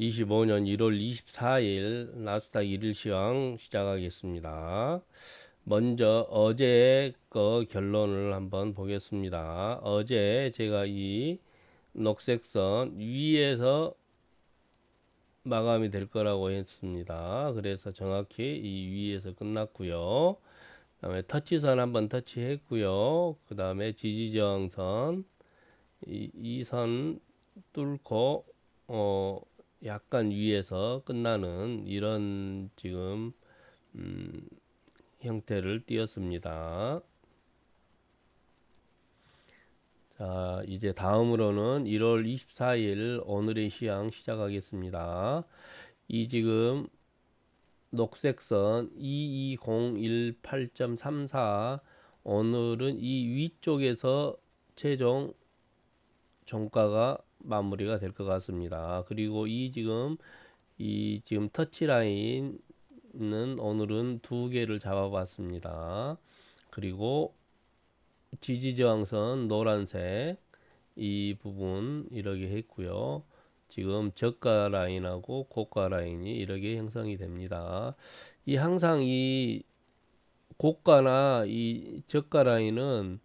25년 1월 24일 나스닥 1일 시황 시작하겠습니다. 먼저 어제 거 결론을 한번 보겠습니다. 어제 제가 이 녹색선 위에서 마감이 될 거라고 했습니다. 그래서 정확히 이 위에서 끝났고요. 그다음에 터치선 한번 터치했고요. 그 다음에 지지저항선 이 선 뚫고 어 약간 위에서 끝나는 이런 지금 음, 형태를 띄었습니다. 자, 이제 다음으로는 1월 24일 오늘의 시향 시작하겠습니다. 이 지금 녹색선 2201.8.34 오늘은 이 위쪽에서 최종 종가가 마무리가 될 것 같습니다. 그리고 이 지금 이 지금 터치 라인은 오늘은 두 개를 잡아봤습니다. 그리고 지지 저항선 노란색 이 부분 이렇게 했고요. 지금 저가 라인하고 고가 라인이 이렇게 형성이 됩니다. 이 항상 이 고가나 이 저가 라인은 음,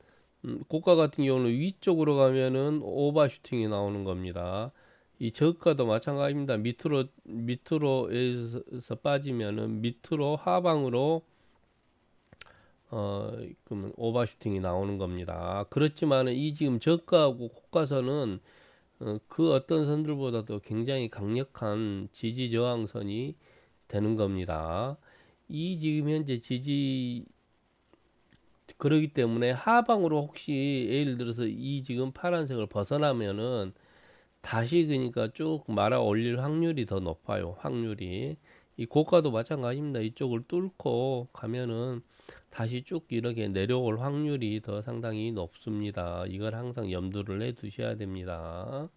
고가 같은 경우는 위쪽으로 가면은 오버슈팅이 나오는 겁니다. 이 저가도 마찬가지입니다. 밑으로 밑으로에서 빠지면은 밑으로 하방으로 어 그러면 오버슈팅이 나오는 겁니다. 그렇지만은 이 지금 저가하고 고가선은 어, 그 어떤 선들보다도 굉장히 강력한 지지 저항선이 되는 겁니다. 이 지금 현재 지지 그러기 때문에 하방으로 혹시 예를 들어서 이 지금 파란색을 벗어나면은 다시 그러니까 쭉 말아 올릴 확률이 더 높아요. 확률이. 이 고가도 마찬가지입니다. 이쪽을 뚫고 가면은 다시 쭉 이렇게 내려올 확률이 더 상당히 높습니다. 이걸 항상 염두를 해 두셔야 됩니다.